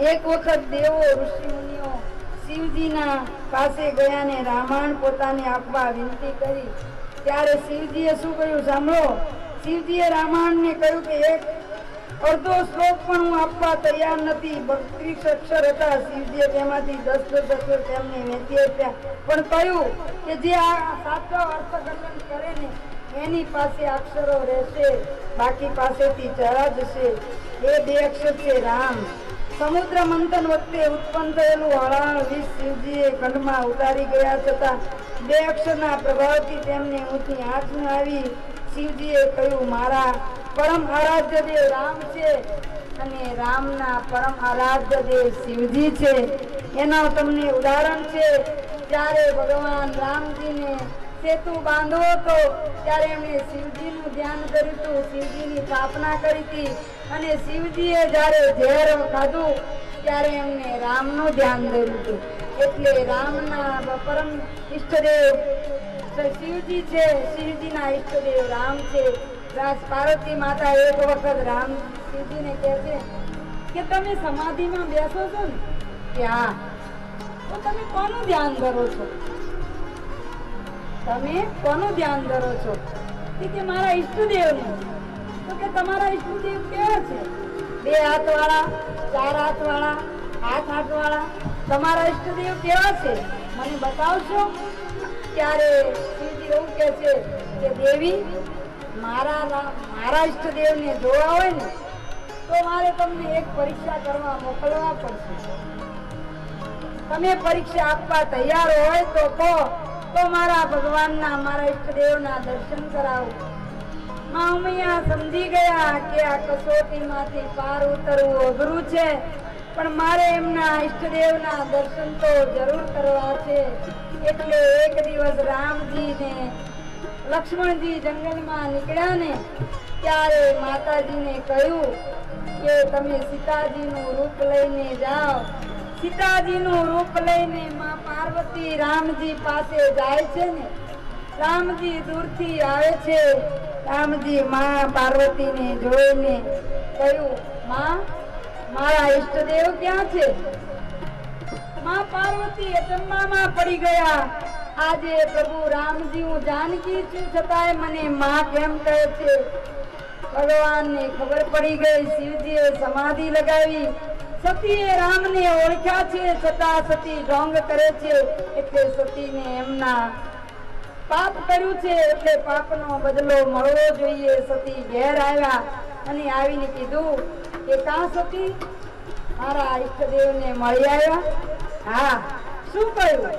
એક વખત દેવો ઋષિમુનિઓ શિવજીના પાસે ગયા ને રામાયણ પોતાને આપવા વિનંતી કરી. ત્યારે શિવજીએ શું કહ્યું? સાંભળો, શિવજીએ રામાયણને કહ્યું કે એક અડધો શ્લોક પણ હું આપવા તૈયાર નથી. બત્રીસ અક્ષર હતા શિવજીએ તેમાંથી દસ દસ અક્ષર તેમને વેચી આપ્યા. પણ કહ્યું કે જે આ સાચો અર્થઘટન કરે ને, એની પાસે અક્ષરો રહેશે, બાકી પાસેથી જરા જશે એ બે અક્ષર છે રામ. સમુદ્ર મંથન વખતે ઉત્પન્ન થયેલું હળાળ વિષ શિવજીએ ખંડમાં ઉતારી ગયા છતાં બે અક્ષરના પ્રભાવથી તેમને ઊંચી આંચ આવી શિવજીએ કહ્યું, મારા પરમ આરાધ્ય દેવ રામ છે અને રામના પરમ આરાધ્ય દેવ શિવજી છે. એના તમને ઉદાહરણ છે. જ્યારે ભગવાન રામજીને સેતુ બાંધવો હતો. ત્યારે એમણે શિવજીનું ધ્યાન કર્યું હતું. શિવજીની સ્થાપના કરી હતી. અને શિવજીએ જ્યારે ઝેર ખાધું, ત્યારે એમને રામનું ધ્યાન ધર્યું હતું. એટલે રામના પરમ ઈષ્ટદેવ શિવજી છે, શિવજીના ઈષ્ટદેવ રામ છે. રાજ પાર્વતી માતા એક વખત રામ શિવજીને કહે છે કે તમે સમાધિમાં બેસો છો ને? કે હા. તો તમે કોનું ધ્યાન ધરો છો? તમે કોનું ધ્યાન ધરો છો? કે મારા ઈષ્ટદેવનું. તો કે તમારા ઈષ્ટદેવ કેવા છે? બે હાથ વાળા ચાર હાથ વાળા હાથ હાથ વાળા તમારા ઈષ્ટદેવ કેવા છે? મને બતાવશો? ત્યારે શ્રીજી એવું કહે છે કે દેવી, મારા મારા ઈષ્ટદેવને જોવા હોય ને, તો મારે તમને એક પરીક્ષા કરવા મોકલવા પડશે. તમે પરીક્ષા આપવા તૈયાર હોય તો કહો. તો મારા ભગવાનના, મારા ઈષ્ટદેવના દર્શન કરાવો. માં ઉમૈયા સમજી ગયા કે આ કસોટીમાંથી પાર ઉતરવું અઘરું છે, પણ મારે એમના ઈષ્ટદેવના દર્શન તો જરૂર કરવા છે. એટલે એક દિવસ રામજીને, લક્ષ્મણજી જંગલમાં નીકળ્યા ને, ત્યારે માતાજીને કહ્યું કે તમે સીતાજીનું રૂપ લઈને જાઓ. સીતાજીનું રૂપ લઈને માં પાર્વતી રામજી પાસે જાય છે ને, રામજી દૂરથી આવે છે. રામજી માં પાર્વતીને જોઈને કહ્યું, માં, મારા ઈષ્ટદેવ ક્યાં છે? માં પાર્વતી અચંબામાં પડી ગયા. આજે પ્રભુ રામજી હું જાનકી છું, છતાંય મને માં કેમ કહે છે? ભગવાનને ખબર પડી ગઈ, શિવજીએ સમાધિ લગાવી. સતીએ રામને ઓળખ્યા છે છતાં સતી ઢોંગ કરે છે, એટલે સતીને એમના પાપ કર્યું છે, એટલે પાપનો બદલો મળવો જોઈએ. સતી ઘેર આવ્યા અને આવીને કીધું કે, કાં સતી? મારા ઈષ્ટદેવને મળી આવ્યા? હા, શું કહ્યું?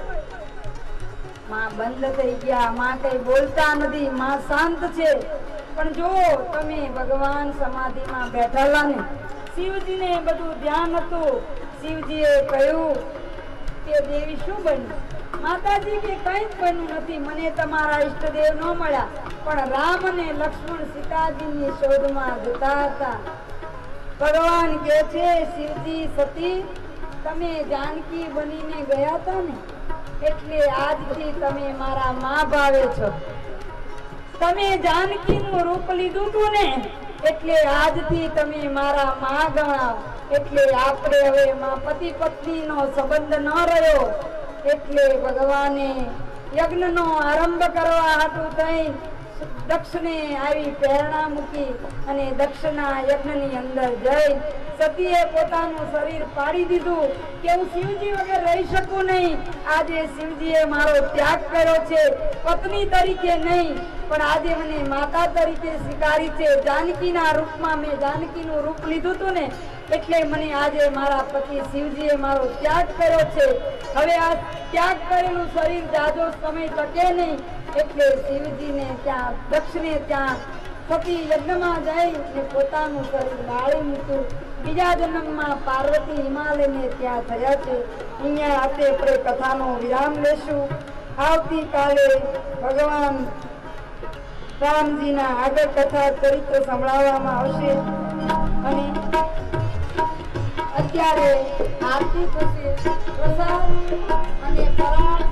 માં બંધ થઈ ગયા, માં કઈ બોલતા નથી, માં શાંત છે. પણ જો તમે ભગવાન સમાધિમાં બેઠેલા ને શિવજીને બધું ધ્યાન હતું. શિવજીએ કહ્યું કે, દેવી શું બન્યું? માતાજી કે કંઈ બન્યું નથી. મને તમારા ઈષ્ટદેવ ન મળ્યા, પણ રામ અને લક્ષ્મણ સીતાજીની શોધમાં જતા હતા. ભગવાન કે છે, શિવજી સતી, તમે જાનકી બનીને ગયા હતા ને? એટલે આજથી તમે મારા મા ભાવે છો. તમે જાનકીનું રૂપ લીધું તું ને? એટલે આજથી તમે મારા મા ગણાવ. એટલે આપણે હવે માં પતિ પત્નીનો સંબંધ ન રહ્યો. એટલે ભગવાને યજ્ઞનો આરંભ કરવા હાટું થઈ દક્ષને આવી પ્રેરણા મૂકી અને દક્ષના યજ્ઞની અંદર જઈ સતીએ પોતાનું શરીર પાડી દીધું કે હું શિવજી વગર રહી શકું નહીં. આજે શિવજીએ મારો ત્યાગ કર્યો છે. પત્ની તરીકે નહીં પણ આજે મને માતા તરીકે સ્વીકારી છે. જાનકીના રૂપમાં મેં જાનકીનું રૂપ લીધું હતું ને, એટલે મને આજે મારા પતિ શિવજીએ મારો ત્યાગ કર્યો છે. હવે આ ત્યાગ કરેલું શરીર જાજો સમય ટકે નહીં, એટલે શિવજીને ત્યાં, દક્ષને ત્યાં પતિ યજ્ઞમાં જઈ ને પોતાનું શરીર બાળી મૂક્યું. બીજા જન્મમાં પાર્વતી હિમાલયને ત્યાં થયા છે. અહીંયા આપણે આપણે કથાનો વિરામ લેશું. આવતીકાલે ભગવાન રામજીના આગળ કથા ચરિત્ર સંભળાવવામાં આવશે. અને અત્યારે આરતી થશે પ્રસાદ અને ફરાળ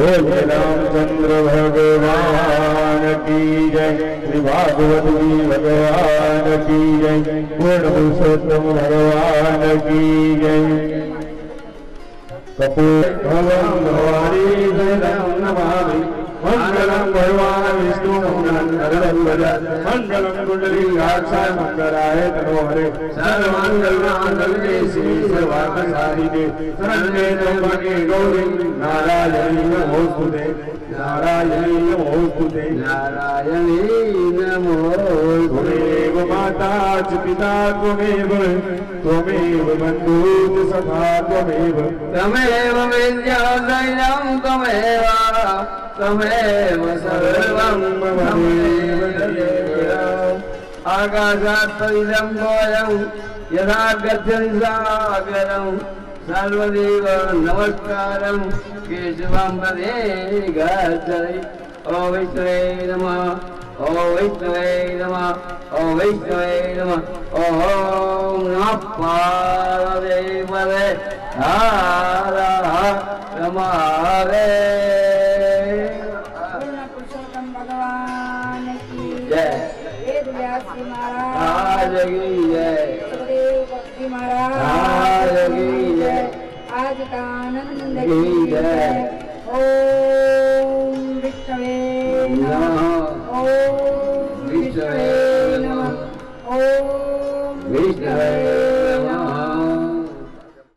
પ્રસાદ એવા પ્રસાદ. આપીને जय श्री રામચંદ્ર ભગવાન કી જય जय पूर्ण ભગવાન सर्वमङ्गलाय मनोहरे सर्वमङ्गलमाङ्गल्ये श्री सर्वार्थसाधिके। शरण्ये त्र्यम्बके गौरी। नारायणी नमोस्तुते। नारायणी नमोस्तुते। नारायणी नमोस्तुते। माता च पिता त्वमेव। त्वमेव बन्धूत सखा त्वमेव। त्वमेव विद्यादैनं त्वमेव। त्वमेव सर्वं त्वमेव દેવ આકાશાત ઇદં ગોયં યથા ગચ્છતિ સાગરં સર્વદેવ નમસ્કારં કેશવં પદે ગચ્છતિ ઓ વિષ્ણવે નમઃ ઓ વિષ્ણવે નમઃ ઓ વિષ્ણવે નમઃ ઓમ નમઃ પાર્વતીપદે હર આજ કાનંદ કી જય.